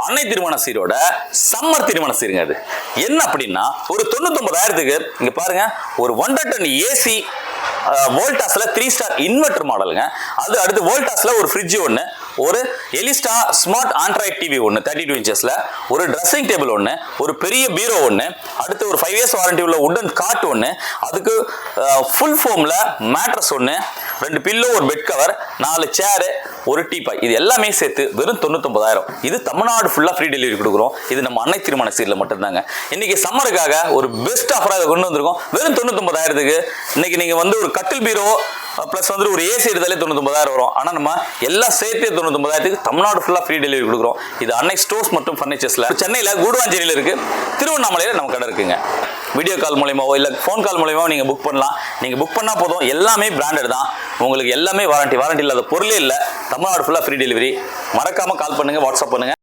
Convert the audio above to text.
அன்னை திருமண சீரோட சம்மர் திருமண சீருங்க அது. என்ன அப்படின்னா ஒரு தொண்ணூத்தொன்பதாயிரத்துக்கு இங்க பாருங்க ஒரு ஒன்றரை டன் ஏசி வோல்டாஸில் த்ரீ ஸ்டார் இன்வெர்டர் மாடலுங்க அது அடுத்து வோல்டாஸில் ஒரு ஃப்ரிட்ஜ் ஒன்று ஒரு எலிஸ்டா ஸ்மார்ட் ஆண்ட்ராய்ட் டிவி ஒன்று தேர்ட்டி டூ இன்ச்சஸில் ஒரு ட்ரெஸ்ஸிங் டேபிள் ஒன்று ஒரு பெரிய பீரோ ஒன்று அடுத்து ஒரு ஃபைவ் இயர்ஸ் வாரண்டி உள்ள உடன் காட் ஒன்று அதுக்கு ஃபுல் ஃபோமில் மேட்ரஸ் ஒன்று ரெண்டு பில்லோ ஒரு பெட் கவர் நாலு சேரு ஒரு டீபாய் இது எல்லாமே சேர்த்து வெறும் தொண்ணூத்தொம்பதாயிரம் இது தமிழ்நாடு ஃபுல்லாக ஃப்ரீ டெலிவரி கொடுக்குறோம். இது நம்ம அன்னை திருமண சீரில் மட்டும்தாங்க. இன்னைக்கு சம்மருக்காக ஒரு பெஸ்ட் ஆஃபராக கொண்டு வந்திருக்கோம். வெறும் தொண்ணூத்தொம்பதாயிரத்துக்கு இன்னைக்கு நீங்கள் வந்து ஒரு கட்டில் பீரோ ப்ளஸ் வந்து ஒரு ஏசி எடுத்தாலே தொண்ணூத்தொம்பதாயிரம் வரும். ஆனால் நம்ம எல்லாம் சேர்த்தே தொண்ணூத்தொம்பதாயிரத்துக்கு தமிழ்நாடு ஃபுல்லாக ஃப்ரீ டெலிவரி கொடுக்குறோம். இது அன்னை ஸ்டோர்ஸ் மற்றும் ஃபர்னிச்சர்ஸில் சென்னையில் கூடுவாஞ்சேரியில் இருக்குது திருவண்ணாமலையில் நம்ம கடை இருக்குங்க. வீடியோ கால் மூலியமாவோ இல்லை ஃபோன் கால் மூலியமாவோ நீங்கள் புக் பண்ணலாம். நீங்கள் புக் பண்ணால் போதும். எல்லாமே பிராண்டட் தான். உங்களுக்கு எல்லாமே வாரண்டி வாரண்டி இல்லாத பொருளே இல்லை. தமிழ்நாடு ஃபுல்லாக ஃப்ரீ டெலிவரி மறக்காமல் கால் பண்ணுங்கள் வாட்ஸ்அப் பண்ணுங்கள்